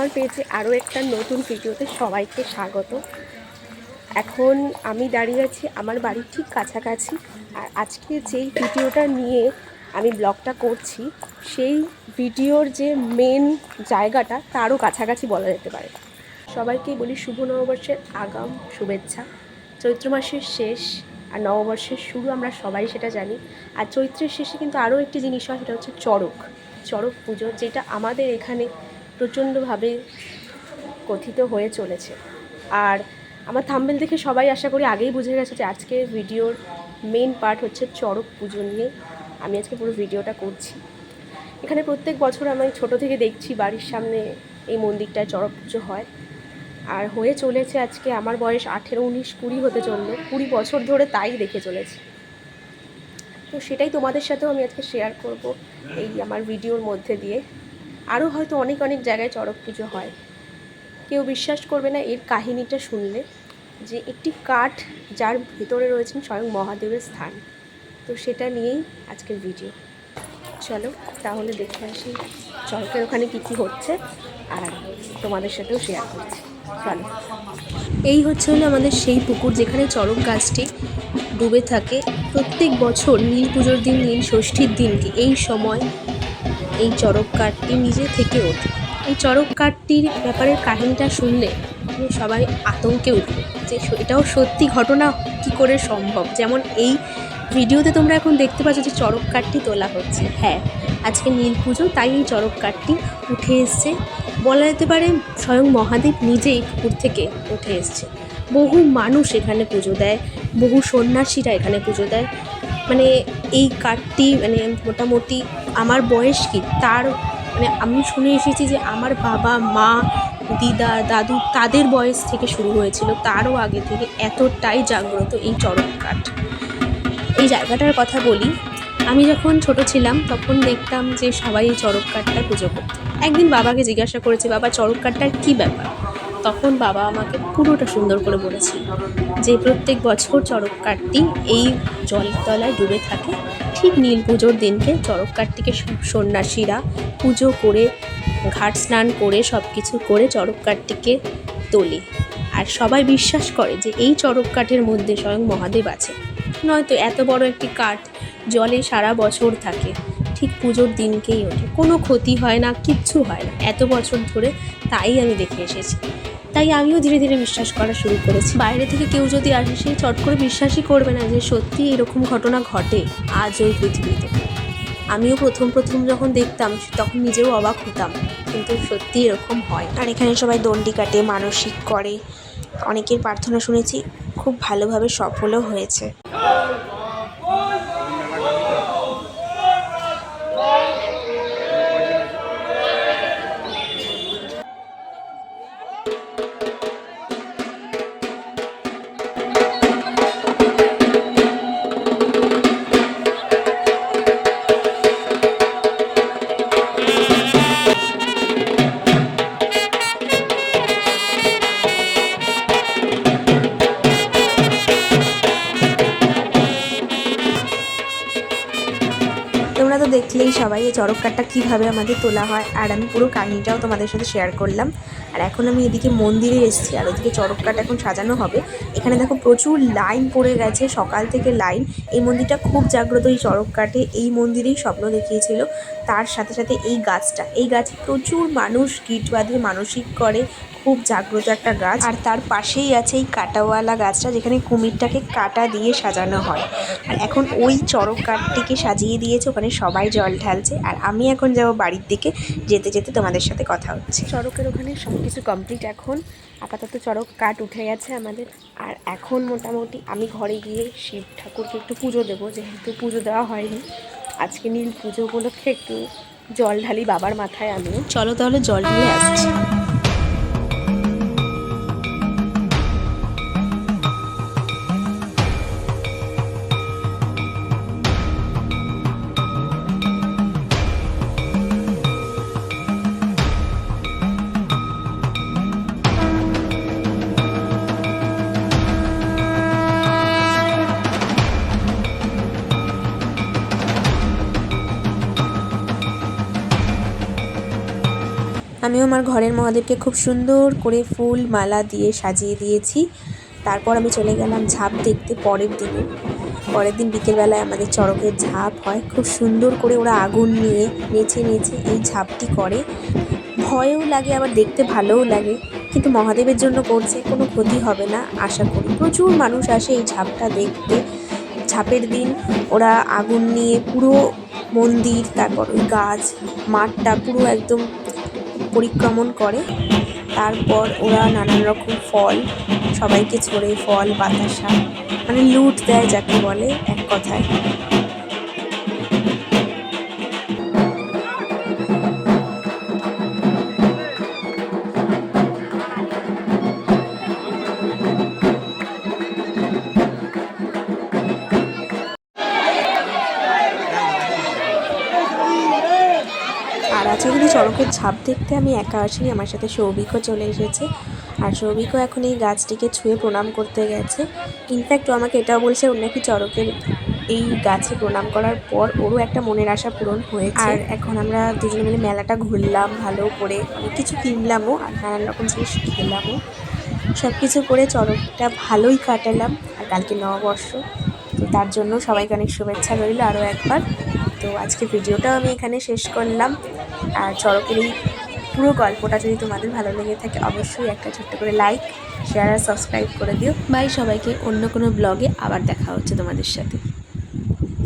আমার পেজে আরও একটা নতুন ভিডিওতে সবাইকে স্বাগত। এখন আমি দাঁড়িয়ে আছি আমার বাড়ির ঠিক কাছাকাছি। আর আজকে যেই ভিডিওটা নিয়ে আমি ব্লগটা করছি, সেই ভিডিওর যে মেন জায়গাটা তারও কাছাকাছি বলা যেতে পারে। সবাইকেই বলি শুভ নববর্ষের আগাম, শুভেচ্ছা। চৈত্র মাসের শেষ আর নববর্ষের শুরু আমরা সবাই সেটা জানি। আর চৈত্রের শেষে কিন্তু আরও একটি জিনিস হয়, সেটা হচ্ছে চড়ক। চড়ক পুজো, যেটা আমাদের এখানে প্রচণ্ডভাবে কথিত হয়ে চলেছে। আর আমার থাম্বেল দেখে সবাই আশা করি আগেই বুঝে গেছে যে আজকে ভিডিওর মেন পার্ট হচ্ছে চড়ক পুজো নিয়ে। আমি আজকে পুরো ভিডিওটা করছি। এখানে প্রত্যেক বছর আমি ছোট থেকে দেখছি বাড়ির সামনে এই মন্দিরটায় চড়ক পুজো হয়। আর হয়ে চলেছে আজকে আমার বয়স আঠেরো, উনিশ, কুড়ি হতে চলল। কুড়ি বছর ধরে তাই দেখে চলেছি। তো সেটাই তোমাদের সাথেও আমি আজকে শেয়ার করব এই আমার ভিডিওর মধ্যে দিয়ে। আরও হয়তো অনেক অনেক জায়গায় চড়ক পুজো হয়। কেউ বিশ্বাস করবে না এর কাহিনীটা শুনলে যে একটি কাঠ যার ভেতরে রয়েছেন স্বয়ং মহাদেবের স্থান। তো সেটা নিয়েই আজকের ভিডিও। চলো তাহলে দেখে আসি চড়কের ওখানে কী কী হচ্ছে আর তোমাদের সাথেও শেয়ার করছি। চলো। এই হচ্ছে হলো আমাদের সেই পুকুর যেখানে চড়ক গাছটি ডুবে থাকে। প্রত্যেক বছর নীল পুজোর দিন, নীল ষষ্ঠীর দিনকে এই সময় এই চড়ক কাঠটি নিজে থেকে ওঠে। এই চড়ক কাঠটির ব্যাপারের কাহিনীটা শুনলে সবাই আতঙ্কে উঠবে যে এটাও সত্যি ঘটনা কি করে সম্ভব? যেমন এই ভিডিওতে তোমরা এখন দেখতে পাচ্ছ যে চড়ক কাঠটি তোলা হচ্ছে। হ্যাঁ আজকে নীল পুজো, তাই এই চড়ক কাঠটি উঠে এসছে। বলা যেতে পারে স্বয়ং মহাদেব নিজেই পুকুর থেকে উঠে এসছে। বহু মানুষ এখানে পুজো দেয়, বহু সন্ন্যাসীরা এখানে পুজো দেয়। মানে এই কার্ডটি মানে মোটামুটি আমার বয়স কি? তার মানে আমি শুনে এসেছি যে আমার বাবা, মা, দিদা, দাদু তাদের বয়স থেকে শুরু হয়েছিল। তারও আগে থেকে এতটাই জাগ্রত এই চড়ক কাঠ। এই জায়গাটার কথা বলি, আমি যখন ছোট ছিলাম তখন দেখতাম যে সবাই এই চরক কাঠটা পুজো করতো। একদিন বাবাকে জিজ্ঞাসা করেছে, বাবা চরক কাঠটার কী ব্যাপার? তখন বাবা আমাকে পুরোটা সুন্দর করে বলেছিল যে প্রত্যেক বছর চড়ক কাঠটি এই জলের তলায় ডুবে থাকে। ঠিক নীল পুজোর দিনকে চড়ক কাঠটিকে সন্ন্যাসীরা পুজো করে, ঘাট স্নান করে সব কিছু করে চড়ক কাঠটিকে তোলে। আর সবাই বিশ্বাস করে যে এই চড়ক কাঠের মধ্যে স্বয়ং মহাদেব আছে। নয়তো এত বড় একটি কাঠ জলে সারা বছর থাকে। ঠিক পুজোর দিনকেই ওঠে। কোনো ক্ষতি হয় না, কিচ্ছু হয় না। এত বছর ধরে তাই আমি দেখে এসেছি। তাই আমিও ধীরে ধীরে বিশ্বাস করা শুরু করেছি। বাইরে থেকে কেউ যদি আসে সে চট করে বিশ্বাসই করবে না যে সত্যি এরকম ঘটনা ঘটে আজ ওই পৃথিবীতে। আমিও প্রথম প্রথম যখন দেখতাম তখন নিজেও অবাক হতাম কিন্তু সত্যি এরকম হয় আর এখানে সবাই দণ্ডি কাটে মানসিক করে। অনেকের প্রার্থনা শুনেছি খুব ভালোভাবে সফলও হয়েছে। দেখলেই সবাই এই চড়ক কাঠটা কীভাবে আমাদের তোলা হয়, আর আমি পুরো কাহিনিটাও তোমাদের সাথে শেয়ার করলাম। আর এখন আমি এদিকে মন্দিরে এসেছি, আর ওদিকে চড়ক কাঠ এখন সাজানো হবে। এখানে দেখো প্রচুর লাইন পড়ে গেছে, সকাল থেকে লাইন এই মন্দিরটা খুব জাগ্রত এই চড়ক কাঠে, এই মন্দিরেই স্বপ্ন দেখিয়েছিল। তার সাথে সাথে এই গাছটা, এই গাছে প্রচুর মানুষ গিট বাঁধে, মানসিক করে খুব জাগ্রত একটা গাছ। আর তার পাশেই আছে এই কাটাওয়ালা গাছটা যেখানে কুমিরটাকে কাটা দিয়ে সাজানো হয়। আর এখন ওই চড়ক কাঠটিকে সাজিয়ে দিয়েছে ওখানে সবাই জল ঢালছে। আর আমি এখন যাব বাড়ির দিকে যেতে যেতে তোমাদের সাথে কথা হচ্ছে। চড়কের ওখানে সব কিছু কমপ্লিট এখন। আপাতত চড়ক কাঠ উঠে গেছে আমাদের। আর এখন মোটামুটি আমি ঘরে গিয়ে শিব ঠাকুরকে একটু পুজো দেবো যেহেতু পুজো দেওয়া হয়নি। আজকে নীল পুজো উপলক্ষে একটু জল ঢালি বাবার মাথায় আমিও চলো তাহলে জল ঢেলে আসছি। আমিও আমার ঘরের মহাদেবকে খুব সুন্দর করে ফুল মালা দিয়ে সাজিয়ে দিয়েছি। তারপর আমি চলে গেলাম ঝাঁপ দেখতে পরের দিনে। পরের দিন বিকেলবেলায় আমাদের চড়কের ঝাঁপ হয়। খুব সুন্দর করে ওরা আগুন নিয়ে নেচে নেচে এই ঝাঁপটি করে। ভয়ও লাগে, আবার দেখতে ভালোও লাগে। কিন্তু মহাদেবের জন্য করছে কোনো ক্ষতি হবে না, আশা করি। প্রচুর মানুষ আসে এই ঝাঁপটা দেখতে। ঝাঁপের দিন ওরা আগুন নিয়ে পুরো মন্দির, তারপর ওই গাছ, মাঠটা পুরো একদম পরিক্রমণ করে। তারপর ওরা নানান রকম ফল, সবাইকে ছড়ে ফল, বাতাসা মানে লুট দেয় যাকে বলে এক কথায়। ঝাঁপ দেখতে আমি একা আসিনি, আমার সাথে সৌভিকও চলে এসেছে। আর সৌভিকও এখন এই গাছটিকে ছুঁয়ে প্রণাম করতে গেছে। ইনফ্যাক্ট ও আমাকে এটাও বলছে, ওর নাকি চড়কের এই গাছে প্রণাম করার পর ওরও একটা মনের আশা পূরণ হয়েছে। আর এখন আমরা দুজনে মিলে মেলাটা ঘুরলাম, ভালো করে অনেক কিছু কিনলামও, আর নানান রকম জিনিস খেলামও। সব কিছু করে চড়কটা ভালোই কাটালাম, আর কালকে নববর্ষ, তো তার জন্য সবাইকে অনেক শুভেচ্ছা রইল আরও একবার। তো আজকে ভিডিওটাও আমি এখানে শেষ করলাম। আর চড়কের এই পুরো গল্পটা যদি তোমাদের ভালো লেগে থাকে, অবশ্যই একটা ছোট্ট করে লাইক শেয়ার আর সাবস্ক্রাইব করে দিও। বাই সবাইকে, অন্য কোনো ব্লগে আবার দেখা হচ্ছে তোমাদের সাথে।